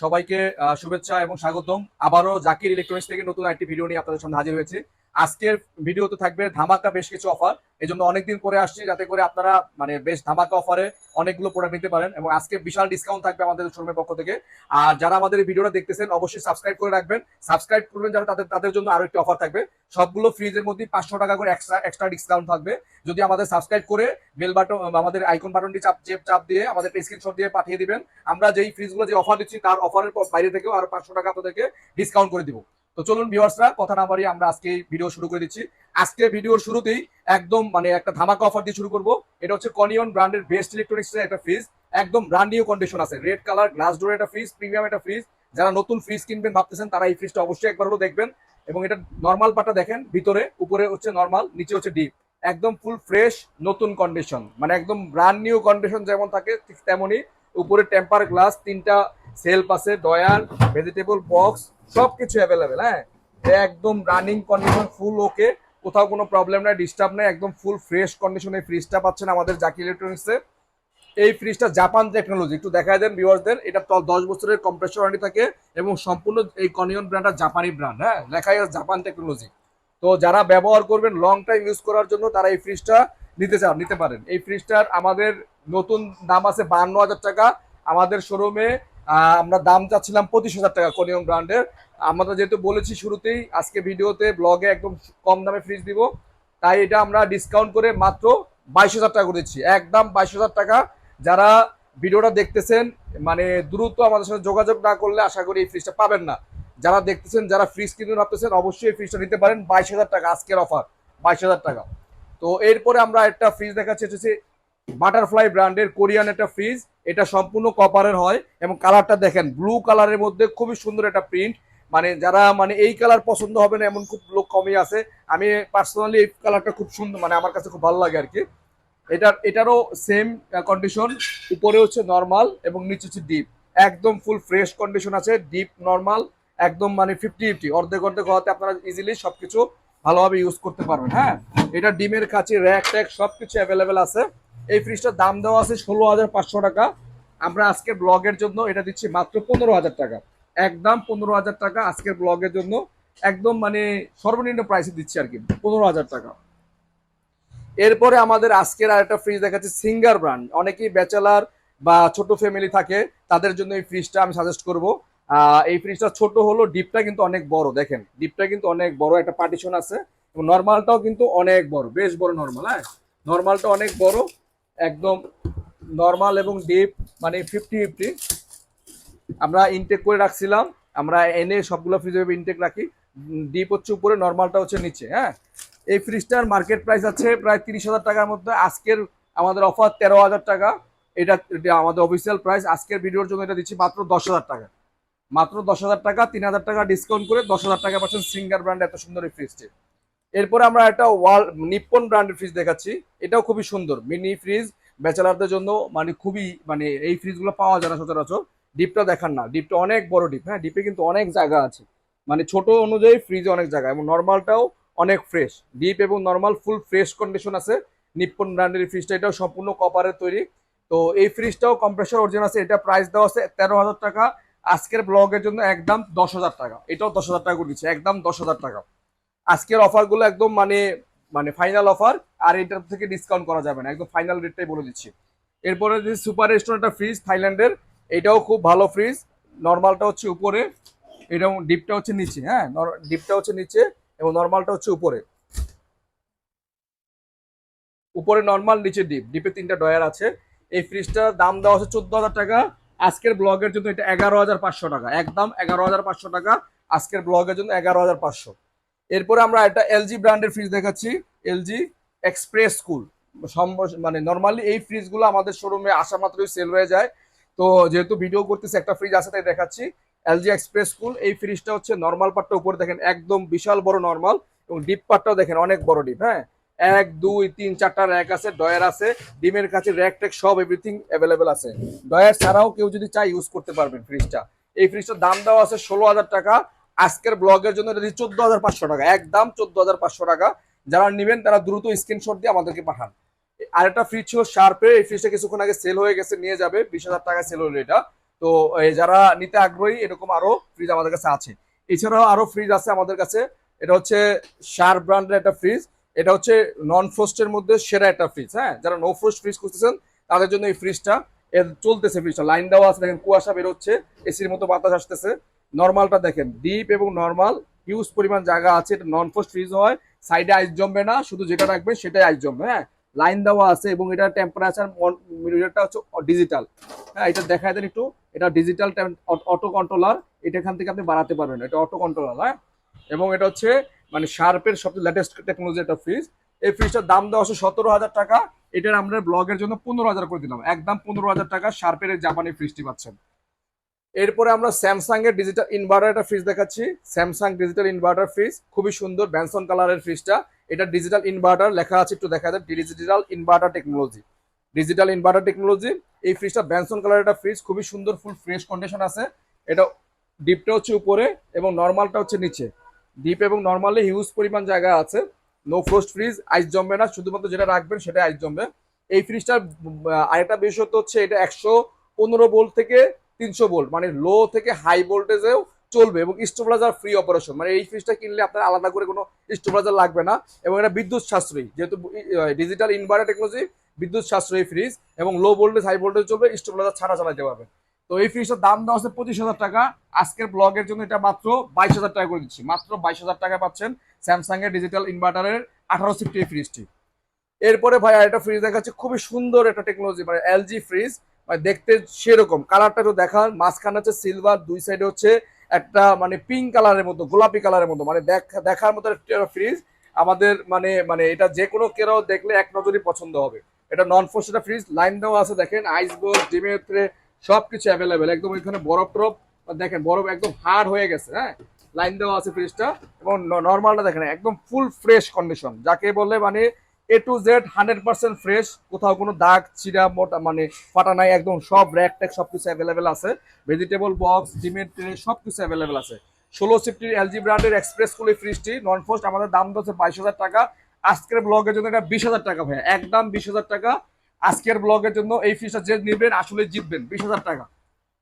সবাইকে শুভেচ্ছা এবং স্বাগতম। আবারও জাকির ইলেকট্রনিক্স থেকে নতুন একটি ভিডিও নিয়ে আপনাদের সামনে হাজির হয়েছে। আজকের ভিডিওতে থাকবে ধামাকা বেশ কিছু অফার এই জন্য অনেকদিন পরে আসছি যাতে করে আপনারা মানে বেশ ধামাকা অফারে অনেকগুলো প্রোডাক্ট নিতে পারেন এবং আজকে বিশাল ডিসকাউন্ট থাকবে আমাদের শোরুমের পক্ষ থেকে। আর যারা আমাদের এই ভিডিওটা দেখতেছেন, অবশ্যই সাবস্ক্রাইব করে রাখবেন। সাবস্ক্রাইব করবেন যারা, তাদের তাদের জন্য আরও একটি অফার থাকবে। সবগুলো ফ্রিজের মধ্যে পাঁচশো টাকা করে এক্সট্রা এক্সট্রা ডিসকাউন্ট থাকবে। যদি আমাদের সাবস্ক্রাইব করে বেল বাটন আমাদের আইকন বাটনটি চাপ চেপ চাপ দিয়ে, আমাদের স্ক্রিনশট দিয়ে পাঠিয়ে দিবেন, আমরা যেই ফ্রিজগুলো যে অফার দিচ্ছি, তার অফারের বাইরে থেকেও আরও পাঁচশো টাকা আপনাদেরকে ডিসকাউন্ট করে দিব। তো চলুন ভিউয়ার্সরা, কথা না বাড়িয়ে আমরা আজকে ভিডিও শুরু করে দিচ্ছি। আজকে ভিডিওর শুরুতেই একদম মানে একটা ধামাকা অফার দিয়ে শুরু করব। এটা হচ্ছে কনিয়ন ব্র্যান্ডের বেস্ট ইলেকট্রনিক্স একটা ফ্রিজ একদম ব্র্যান্ড নিউ কন্ডিশন আছে। রেড কালার গ্লাস ডোর একটা ফ্রিজ প্রিমিয়াম একটা ফ্রিজ যারা নতুন ফ্রিজ কিনবেন ভাবতেছেন, তারা এই ফ্রিজটা অবশ্যই একবার হলো দেখবেন। এবং এটা নর্মাল পাটা দেখেন, ভিতরে, উপরে হচ্ছে নর্মাল নিচে হচ্ছে ডিপ একদম ফুল ফ্রেশ নতুন কন্ডিশন মানে একদম ব্র্যান্ড নিউ কন্ডিশন যেমন থাকে, ঠিক তেমনই। উপরে টেম্পার গ্লাস তিনটা সেলফ আছে ডয়ার ভেজিটেবল বক্স সবকিছু অ্যাভেলেবেল হ্যাঁ? একদম রানিং কন্ডিশন ফুল ওকে কোথাও কোনো প্রবলেম নাই ডিস্টার্ব নাই, একদম ফুল ফ্রেশ কন্ডিশনে ফ্রিজটা পাচ্ছেন আমাদের জাকি ইলেকট্রনিক্সে এই ফ্রিজটা জাপান টেকনোলজি একটু দেখায় দেন ভিউয়ারদের এটা দশ বছরের কম্প্রেসর ওয়ারেন্টি থাকে এবং সম্পূর্ণ এই কনিয়ন ব্র্যান্ডটা জাপানি ব্র্যান্ড হ্যাঁ? লেখাই আছে জাপান টেকনোলজি তো যারা ব্যবহার করবেন লং টাইম ইউজ করার জন্য তারা এই ফ্রিজটা নিতে চান, নিতে পারেন। এই ফ্রিজটার আমাদের নতুন দাম আছে বান্ন হাজার টাকা। আমাদের শোরুমে আমরা দাম চাচ্ছিলাম পঁচিশ হাজার টাকা কনিয়ন ব্র্যান্ডের। আমরা যেহেতু বলেছি শুরুতেই, আজকে ভিডিওতে, ব্লগে একদম কম দামে ফ্রিজ দিব। তাই এটা আমরা ডিসকাউন্ট করে মাত্র বাইশ হাজার টাকা করে দিচ্ছি। একদম বাইশ হাজার টাকা। যারা ভিডিওটা দেখতেছেন মানে দ্রুত আমাদের সাথে যোগাযোগ না করলে আশা করি এই ফ্রিজটা পাবেন না। যারা দেখতেছেন, যারা ফ্রিজ কিনতে ভাবতেছেন, অবশ্যই ফ্রিজটা নিতে পারেন। বাইশ হাজার টাকা আজকের অফার বাইশ হাজার টাকা। তো এরপরে আমরা একটা ফ্রিজ দেখাচ্ছি বাটারফ্লাই ব্র্যান্ডের কোরিয়ান একটা ফ্রিজ এটা সম্পূর্ণ কপারের হয় এবং কালারটা দেখেন ব্লু কালারের মধ্যে খুবই সুন্দর একটা প্রিন্ট মানে যারা মানে এই কালার পছন্দ হবে না, এমন খুব লোক কমই আছে। আমি পার্সোনালি এই কালারটা খুব সুন্দর মানে আমার কাছে খুব ভালো লাগে আর কি। এটার, এটারও সেম কন্ডিশন উপরে হচ্ছে নর্মাল এবং নিচে হচ্ছে ডিপ একদম ফুল ফ্রেশ কন্ডিশন আছে ডিপ নর্মাল একদম মানে ফিফটি ফিফটি অর্ধেক অর্ধেক হওয়াতে আপনারা ইজিলি সবকিছু ভালোভাবে ইউজ করতে পারবেন হ্যাঁ? এটা ডিমের কাছে র্যাক ট্যাক সবকিছু অ্যাভেলেবেল আছে। এই ফ্রিজটার দাম দেওয়া আছে ষোলো হাজার পাঁচশো টাকা। আমরা আজকে ব্লগের জন্য এটা দিচ্ছি মাত্র পনেরো হাজার টাকা। একদম পনেরো হাজার টাকা আজকের ব্লগের জন্য। একদম মানে সর্বনিম্ন প্রাইসে দিচ্ছি আর কি, পনেরো হাজার টাকা। এরপরে আমাদের আজকের আরেকটা ফ্রিজ দেখাচ্ছে সিঙ্গার ব্র্যান্ড অনেকেই ব্যাচেলার বা ছোট ফ্যামিলি থাকে, তাদের জন্য এই ফ্রিজটা আমি সাজেস্ট করব। এই ফ্রিজটা ছোট হলো ডিপটা কিন্তু অনেক বড়, দেখেন। ডিপটা কিন্তু অনেক বড়, একটা পার্টিশন আছে। নর্মালটাও কিন্তু অনেক বড়, বেশ বড় নর্মাল হ্যাঁ? নর্মালটা অনেক বড়। একদম নর্মাল এবং ডিপ মানে ফিফটি ফিফটি আমরা ইনটেক করে রাখছিলাম, আমরা এনে সবগুলো ফ্রিজ ইনটেক রাখি। ডিপ হচ্ছে উপরে নর্মালটা হচ্ছে নিচে হ্যাঁ? এই ফ্রিজটার মার্কেট প্রাইস আছে প্রায় তিরিশ হাজার টাকার মধ্যে। আজকের আমাদের অফার তেরো হাজার টাকা। এটা আমাদের অফিসিয়াল প্রাইস আজকের ভিডিওর জন্য এটা দিচ্ছি মাত্র দশ হাজার টাকা। মাত্র দশ হাজার টাকা, তিন হাজার টাকা ডিসকাউন্ট করে দশ হাজার টাকা পাচ্ছেন সিঙ্গার ব্র্যান্ড এত সুন্দর এই ফ্রিজটি এরপরে আমরা একটা ওয়াল নিপ্পন ব্র্যান্ডের ফ্রিজ দেখাচ্ছি। এটাও খুবই সুন্দর। মিনি ফ্রিজ ব্যাচেলারদের জন্য মানে খুবই মানে এই ফ্রিজগুলো পাওয়া যায় না সচরাচর। ডিপটা দেখান না। ডিপটা অনেক বড় ডিপ। হ্যাঁ ডিপে কিন্তু অনেক জায়গা আছে। মানে ছোট অনুযায়ী ফ্রিজে অনেক জায়গা। এবং নর্মালটাও অনেক ফ্রেশ ডিপ এবং নর্মাল ফুল ফ্রেশ কন্ডিশন আছে। নিপ্পন ব্র্যান্ডের ফ্রিজটা এটাও সম্পূর্ণ কপারের তৈরি। তো এই ফ্রিজটাও কম্প্রেসর অরিজিনাল আছে। এটা প্রাইস দেওয়া আছে তেরো হাজার টাকা। আজকের ব্লগের জন্য একদম দশ হাজার টাকা। এটাও দশ হাজার টাকা করে দিচ্ছে। একদম দশ হাজার টাকা। আজকের অফারগুলো একদম মানে মানে ফাইনাল অফার আর এটার থেকে ডিসকাউন্ট করা যাবে না। একদম ফাইনাল রেটটাই বলে দিচ্ছি। এরপরে যে সুপার রেস্টুরেন্টটা ফ্রিজ থাইল্যান্ডের, এটাও খুব ভালো ফ্রিজ নর্মালটা হচ্ছে উপরে এটা ডিপটা হচ্ছে নিচে হ্যাঁ? ডিপটা হচ্ছে নিচে এবং নর্মালটা হচ্ছে উপরে। উপরে নর্মাল নিচে ডিপ ডিপে তিনটা ডয়ার আছে। এই ফ্রিজটার দাম দেওয়া হচ্ছে চোদ্দ হাজার টাকা। আজকের ব্লগের জন্য এটা এগারো হাজার পাঁচশো টাকা। একদম এগারো হাজার পাঁচশো টাকা। আজকের ব্লগের জন্য এগারো হাজার পাঁচশো। এরপরে আমরা একটা এলজি ব্র্যান্ডের ফ্রিজ দেখাচ্ছি এলজি এক্সপ্রেস কুল মানে নর্মালি এই ফ্রিজগুলো আমাদের শোরুমে আসা মাত্রই সেল হয়ে যায়। তো যেহেতু ভিডিও করতেছি, একটা ফ্রিজ আছে, তাই দেখাচ্ছি। এলজি এক্সপ্রেস কুল এই ফ্রিজটা হচ্ছে নর্মাল পার্টটা উপরে দেখেন, একদম বিশাল বড় নর্মাল এবং ডিপ পার্টটাও দেখেন, অনেক বড় ডিপ হ্যাঁ? এক, দুই, তিন, চারটা র্যাক আছে ডয়ার আছে, ডিমের কাছে র্যাক ট্যাক সব এভরিথিং অ্যাভেলেবেল আছে। ডয়ার ছাড়াও কেউ যদি চাই ইউজ করতে পারবেন ফ্রিজটা এই ফ্রিজটার দাম দেওয়া আছে ষোলো হাজার টাকা। আজকের ব্লগের জন্য এটা চোদ্দ হাজার পাঁচশো টাকা, একদম চোদ্দ হাজার পাঁচশো টাকা। যারা নেবেন, তারা দ্রুত স্ক্রিনশট দিয়ে আমাদেরকে পাঠান। আরেকটা ফ্রিজ ছিল শার্পের এই ফ্রিজটা কিছুক্ষণ আগে সেল হয়ে গেছে, নিয়ে যাবে, বিশ হাজার টাকায় সেল হলো এটা। তো যারা নিতে আগ্রহী, এরকম আরও ফ্রিজ আমাদের কাছে আছে। এছাড়াও আরও ফ্রিজ আছে আমাদের কাছে। এটা হচ্ছে শার্প ব্র্যান্ডের একটা ফ্রিজ এটা হচ্ছে নন ফ্রোস্টের মধ্যে সেরা একটা ফ্রিজ হ্যাঁ? যারা নো ফ্রোস্ট ফ্রিজ খুঁজতেছেন, তাদের জন্য এই ফ্রিজটা এর চলতেছে ফ্রিজটা লাইন দেওয়া আছে, দেখেন কুয়াশা বেরোচ্ছে এসির মতো বাতাস আসতেছে। নর্মালটা দেখেন ডিপ এবং নর্মাল হিউজ পরিমাণ জায়গা আছে, এটা নন ফ্রোস্ট ফ্রিজ হয় সাইডে আইস জমবে না, শুধু যেটা রাখবেন সেটাই আইস জমবে হ্যাঁ? লাইন দেওয়া আছে এবং এটা টেম্পারেচার মিটারটা হচ্ছে ডিজিটাল হ্যাঁ? এটা দেখা দেন একটু, এটা ডিজিটাল অটো কন্ট্রোলার এটা এখান থেকে আপনি বাড়াতে পারবেন, এটা অটো কন্ট্রোলার হ্যাঁ? এবং এটা হচ্ছে মানে শার্পের সবচেয়ে লেটেস্ট টেকনোলজি একটা ফ্রিজ এই ফ্রিজটার দাম দেওয়া হচ্ছে সতেরো হাজার টাকা, এটার আমরা ব্লগের জন্য পনেরো হাজার করে দিলাম, একদম পনেরো হাজার টাকা শার্পের জাপানি ফ্রিজটি পাচ্ছেন। এরপরে আমরা স্যামসাং এর ডিজিটাল ইনভার্টার একটা ফ্রিজ দেখাচ্ছি। স্যামসাং ডিজিটাল ইনভার্টার ফ্রিজ খুবই সুন্দর ব্যানসন কালারের ফ্রিজটা এটা ডিজিটাল ইনভার্টার লেখা আছে একটু দেখা যায় digital inverter technology digital inverter technology এই ফ্রিজটা ব্যানসন কালারের একটা ফ্রিজ খুবই সুন্দর ফুল ফ্রেশ কন্ডিশন আছে। এটা ডিপটা হচ্ছে উপরে এবং নর্মালটা হচ্ছে নিচে। ডিপ এবং নর্মালি হিউজ পরিমাণ জায়গা আছে। নো ফ্রোস্ট ফ্রিজ আইস জমবে না, শুধুমাত্র যেটা রাখবেন সেটা আইস জমবে। এই ফ্রিজটার আরেকটা বিশেষত্ব হচ্ছে এটা একশো পনেরো ভোল্ট থেকে তিনশো ভোল্ট মানে লো থেকে হাই ভোল্টেজেও চলবে এবং স্টোবলাইজার ফ্রি অপারেশন মানে এই ফ্রিজটা কিনলে আপনার আলাদা করে কোনো স্টোবলাইজার লাগবে না এবং এটা বিদ্যুৎ সাশ্রয়ী, যেহেতু ডিজিটাল ইনভার্টার টেকনোলজি বিদ্যুৎ সাশ্রয়ী ফ্রিজ এবং লো ভোল্টেজ হাই ভোল্টেজ চলবে স্টোবলাইজার ছাড়া চালাতে পারবেন তো এই ফ্রিজটার দাম দেওয়া আছে পঁচিশ হাজার টাকা, আজকের ব্লগের জন্য এটা মাত্র বাইশ হাজার টাকা করে দিচ্ছি, মাত্র বাইশ হাজার টাকা পাচ্ছেন স্যামসাং এর ডিজিটাল ইনভার্টারের আঠারো সিফটি এই ফ্রিজটি এরপরে ভাই আরেকটা ফ্রিজ দেখাচ্ছে, খুবই সুন্দর একটা টেকনোলজি মানে এলজি ফ্রিজ মানে দেখতে সেরকম। কালারটা একটু দেখান। মাঝখানে হচ্ছে সিলভার দুই সাইডে হচ্ছে একটা মানে পিঙ্ক কালারের মতো, গোলাপি কালারের মতো। মানে দেখ- দেখার মতো ফ্রিজ আমাদের মানে মানে এটা যে কোনো কেউ দেখলে এক নজরই পছন্দ হবে। এটা নন ফোর্স ফ্রিজ লাইন দেওয়া আছে দেখেন। আইস বোর্ড ডিমের ট্রে সব কিছু অ্যাভেলেবেল একদম এখানে বরফ টরফ দেখেন বরফ একদম হার্ড হয়ে গেছে হ্যাঁ? লাইন দেওয়া আছে ফ্রিজটা এবং নর্মালটা দেখেন, একদম ফুল ফ্রেশ কন্ডিশন যাকে বলে মানে A to Z hundred percent fresh কোথাও কোনো দাগ, চিরা, মোটা মানে ফাটা নাই, একদম সব র্যাক ট্যাক সব কিছু অ্যাভেলেবেল আছে ভেজিটেবল বক্স ডিমের ট্রে সব কিছু অ্যাভেলেবেল আছে ষোলো সিফটির এলজি ব্র্যান্ডের এক্সপ্রেস কুলি ফ্রিজটি নন ফোস্ট আমাদের দাম হচ্ছে বাইশ হাজার টাকা। আজকের ব্লগের জন্য এটা বিশ হাজার টাকা ভাই একদম বিশ হাজার টাকা। আজকের ব্লগের জন্য এই ফ্রিজটা যে নেবেন, আসলে জিতবেন, বিশ হাজার টাকা।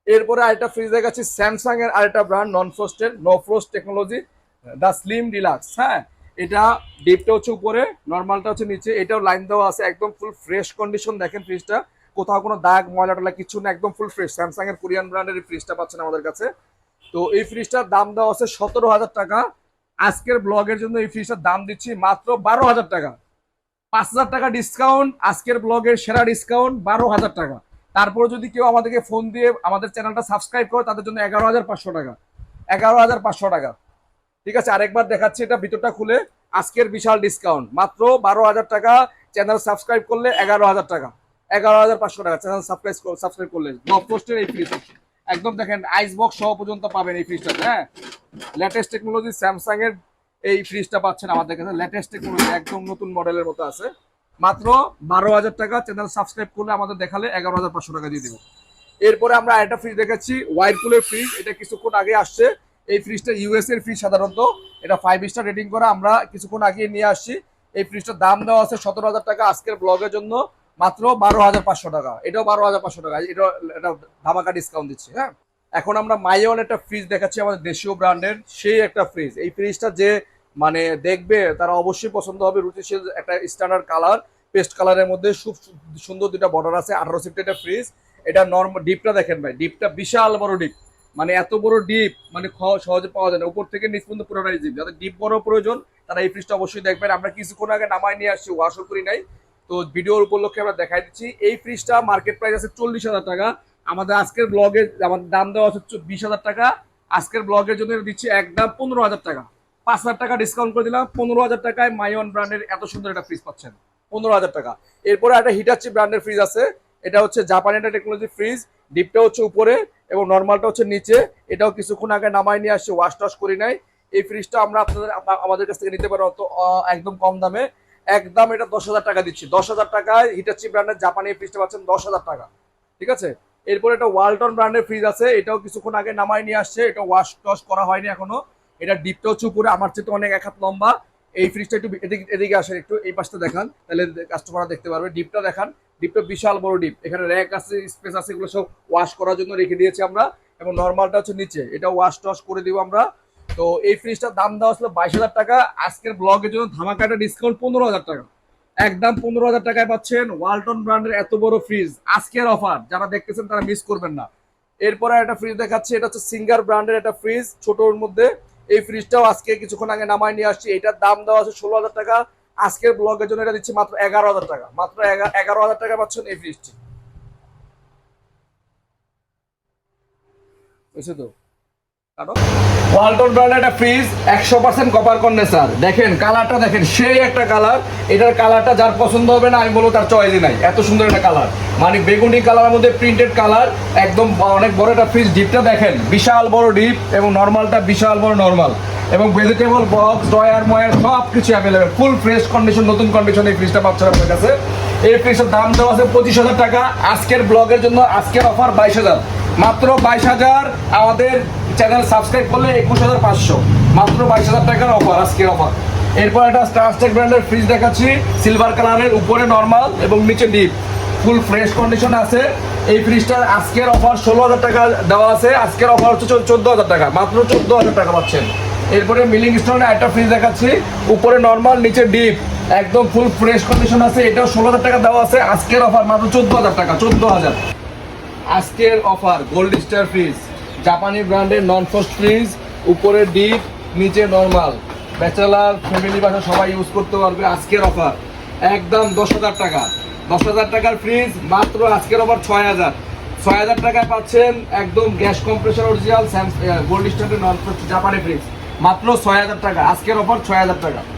এরপরে আরেকটা ফ্রিজ দেখাচ্ছি স্যামসাং এর আরেকটা brand non ফ্রোস্টের no frost technology the slim deluxe হ্যাঁ? এটা ডিপটা হচ্ছে উপরে নর্মালটা হচ্ছে নিচে, এটাও লাইন দেওয়া আছে, একদম ফুল ফ্রেশ কন্ডিশন দেখেন ফ্রিজটা কোথাও কোনো দাগ, ময়লা টলা, কিছু না, একদম ফুল ফ্রেশ স্যামসাং এর কোরিয়ান ব্র্যান্ডের এই ফ্রিজটা পাচ্ছেন আমাদের কাছে। তো এই ফ্রিজটার দাম দেওয়া আছে সতেরো হাজার টাকা। আজকের ব্লগের জন্য এই ফ্রিজটার দাম দিচ্ছি মাত্র বারো হাজার টাকা। পাঁচ হাজার টাকা ডিসকাউন্ট আজকের ব্লগের সেরা ডিসকাউন্ট বারো হাজার টাকা। তারপরে যদি কেউ আমাদেরকে ফোন দিয়ে আমাদের চ্যানেলটা সাবস্ক্রাইব করে, তাদের জন্য এগারো হাজার পাঁচশো টাকা। এগারো হাজার পাঁচশো টাকা। ঠিক আছে, আরেকবার দেখাচ্ছি এটা ভিতরটা খুলে। আজকের বিশাল ডিসকাউন্ট মাত্র বারো হাজার টাকা চ্যানেল সাবস্ক্রাইব করলে এগারো হাজার টাকা। এগারো হাজার পাঁচশো টাকা চ্যানেল সাবস্ক্রাইব সাবস্ক্রাইব করলে। নব পোস্টের এই ফ্রিজ একদম দেখেন আইস বক্স সহ পর্যন্ত পাবেন এই ফ্রিজটাতে হ্যাঁ? লেটেস্ট টেকনোলজি স্যামসাং এর এই ফ্রিজটা পাচ্ছেন আমাদের কাছে। লেটেস্ট টেকনোলজি একদম নতুন মডেলের মতো আছে। মাত্র বারো হাজার টাকা চ্যানেল সাবস্ক্রাইব করলে আমাদের দেখালে এগারো হাজার পাঁচশো টাকা দিয়ে দিব। এরপরে আমরা একটা ফ্রিজ দেখাচ্ছি ওয়াইরপুলের ফ্রিজ এটা কিছুক্ষণ আগে আসছে। এই ফ্রিজটা ইউএস এর ফ্রিজ সাধারণত। এটা ফাইভ স্টার রেটিং করা। আমরা কিছুক্ষণ আগে নিয়ে আসছি। এই ফ্রিজটার দাম দেওয়া আছে সতেরো হাজার টাকা আজকের ব্লগের জন্য। মাত্র বারো হাজার পাঁচশো টাকা। এটাও বারো হাজার পাঁচশো টাকা। এটা এটা ধামাকা ডিসকাউন্ট দিচ্ছি হ্যাঁ? এখন আমরা মাইওয়ান একটা ফ্রিজ দেখাচ্ছি আমাদের দেশীয় ব্র্যান্ডের। সেই একটা ফ্রিজ এই ফ্রিজটা যে মানে দেখবে, তারা অবশ্যই পছন্দ হবে। রুচিশীল একটা স্ট্যান্ডার্ড কালার পেস্ট কালারের মধ্যে খুব সুন্দর দুটা বর্ডার আছে। আঠারো সিফটি একটা ফ্রিজ এটা নর্মাল ডিপটা দেখেন ভাই। ডিপটা বিশাল বড় ডিপ মানে এত বড় ডিপ মানে সহজে পাওয়া যায় না। উপর থেকে নিচ পর্যন্ত পুরোটাই ডিপ যাদের ডিপ বড় প্রয়োজন, তারা এই ফ্রিজটা অবশ্যই দেখবেন। আমরা কিছুক্ষণ আগে নামায় নিয়ে আসছি ওয়াশও করি নাই। তো ভিডিওর উপলক্ষে আমরা দেখাই দিচ্ছি। এই ফ্রিজটা মার্কেট প্রাইস আছে চল্লিশ হাজার টাকা। আমাদের আজকের ব্লগে আমাদের দাম দেওয়া আছে বিশ হাজার টাকা। আজকের ব্লগের জন্য দিচ্ছি একদম পনেরো হাজার টাকা। পাঁচ হাজার টাকা ডিসকাউন্ট করে দিলাম। পনেরো হাজার টাকায় মাইওয়ান ব্র্যান্ডের এত সুন্দর একটা ফ্রিজ পাচ্ছেন। পনেরো হাজার টাকা। এরপরে একটা হিটাচি ব্র্যান্ডের ফ্রিজ আছে। এটা হচ্ছে জাপানি একটা টেকনোলজি ফ্রিজ ডিপটা হচ্ছে উপরে এবং নর্মালটা হচ্ছে নিচে। এটাও কিছুক্ষণ আগে নামাই নিয়ে আসছে ওয়াশ টাশ করি নাই। এই ফ্রিজটা আমরা আপনাদের আপনা- আমাদের কাছ থেকে নিতে পারব তো আহ, একদম কম দামে। একদম এটা দশ হাজার টাকা দিচ্ছি। দশ হাজার টাকায় হিটাচি ব্র্যান্ডের জাপানি ফ্রিজটা পাচ্ছেন দশ হাজার টাকা। ঠিক আছে? এরপর একটা ওয়ালটন ব্র্যান্ডের ফ্রিজ আছে এটাও কিছুক্ষণ আগে নামাই নিয়ে আসছে। এটা ওয়াশ টশ করা হয়নি এখনও। এটা ডিপটা হচ্ছে উপরে আমার চেয়ে তো অনেক এক হাত লম্বা। এই ফ্রিজটা একটু এদিকে এদিকে আসেন একটু এই পাশটা দেখান। তাহলে কাস্টমাররা দেখতে পারবে। ডিপটা দেখান। ডিপটা বিশাল বড় ডিপ। এখানে র্যাক আছে, স্পেস আছে, এগুলো সব ওয়াশ করার জন্য রেখে দিয়েছি আমরা। এবং নর্মালটা হচ্ছে নিচে, এটা ওয়াশ টশ করে দিব আমরা। তো এই ফ্রিজটার দাম দেওয়া ছিল বাইশ হাজার টাকা। আজকের ব্লগের জন্য ধামাকাটা ডিসকাউন্ট পনেরো হাজার টাকা। একদম পনেরো হাজার টাকায় পাচ্ছেন ওয়ালটন ব্র্যান্ডের এত বড় ফ্রিজ আজকের অফার যারা দেখতেছেন তারা মিস করবেন না। এরপরে একটা ফ্রিজ দেখাচ্ছি, এটা হচ্ছে সিঙ্গার ব্র্যান্ডের একটা ফ্রিজ ছোটর মধ্যে। এই ফ্রিজটাও আজকে কিছুক্ষণ আগে নামায় নিয়ে আসছি। এটার দাম দেওয়া আছে ষোলো হাজার টাকা। আজকের ব্লগের জন্য এটা দিচ্ছি মাত্র এগারো হাজার টাকা। মাত্র এগা- এগারো হাজার টাকা পাচ্ছেন এই ফ্রিজটি বুঝছ তো? একটা ফ্রিজ একশো পার্সেন্ট কপার দেখেন কালারটা দেখেন, সেই একটা কালার এটার কালারটা যার পছন্দ হবে না, আমি বলব তার নাই। এত সুন্দর একটা কালার মানে বেগুনি মধ্যে প্রিন্টেড কালার একদম অনেক বড় একটা ফ্রিজ ডিপটা দেখেন, বিশাল বড় ডিপ এবং নর্মালটা বিশাল বড় নর্মাল এবং ভেজিটেবল বক্স ডয়ার ময়ার সব কিছু অ্যাভেলেবেল ফুল ফ্রেশ কন্ডিশন নতুন কন্ডিশন এই ফ্রিজটা পাচ্ছেন আপনার কাছে। এই ফ্রিজের দাম দেওয়া আছে পঁচিশ হাজার টাকা। আজকের ব্লগের জন্য আজকের অফার বাইশ হাজার। মাত্র বাইশ হাজার আমাদের চ্যানেল সাবস্ক্রাইব করলে একুশ হাজার পাঁচশো। মাত্র বাইশ হাজার টাকার অফার আজকের অফার এরপর একটা স্টারস্টেক ব্র্যান্ডের ফ্রিজ দেখাচ্ছি। সিলভার কালারের উপরে নর্মাল এবং নিচে ডিপ ফুল ফ্রেশ কন্ডিশন আছে। এই ফ্রিজটার আজকের অফার ষোলো হাজার টাকা দেওয়া আছে। আজকের অফার হচ্ছে চোদ্দ হাজার টাকা। মাত্র চোদ্দ হাজার টাকা পাচ্ছেন। এরপরে মিলিং স্টোনের একটা ফ্রিজ দেখাচ্ছি। উপরে নর্মাল নিচে ডিপ একদম ফুল ফ্রেশ কন্ডিশন আছে। এটাও ষোলো হাজার টাকা দেওয়া আছে। আজকের অফার মাত্র চোদ্দ হাজার টাকা, চোদ্দ হাজার। আজকের অফার গোল্ড স্টার ফ্রিজ জাপানি ব্র্যান্ডের নন ফ্রস্ট ফ্রিজ উপরে ডিপ নিচে নর্মাল ব্যাচেলার ফ্যামিলি বাসা সবাই ইউজ করতে পারবে আজকের অফার একদম দশ হাজার টাকা। দশ হাজার টাকার ফ্রিজ মাত্র আজকের অফার ছয় হাজার। ছয় হাজার টাকায় পাচ্ছেন একদম গ্যাস কম্প্রেসার অরিজিনাল গোল্ড স্টারের নন ফ্রস্ট জাপানি ফ্রিজ মাত্র ছয় হাজার টাকা। আজকের অফার ছয় হাজার টাকা।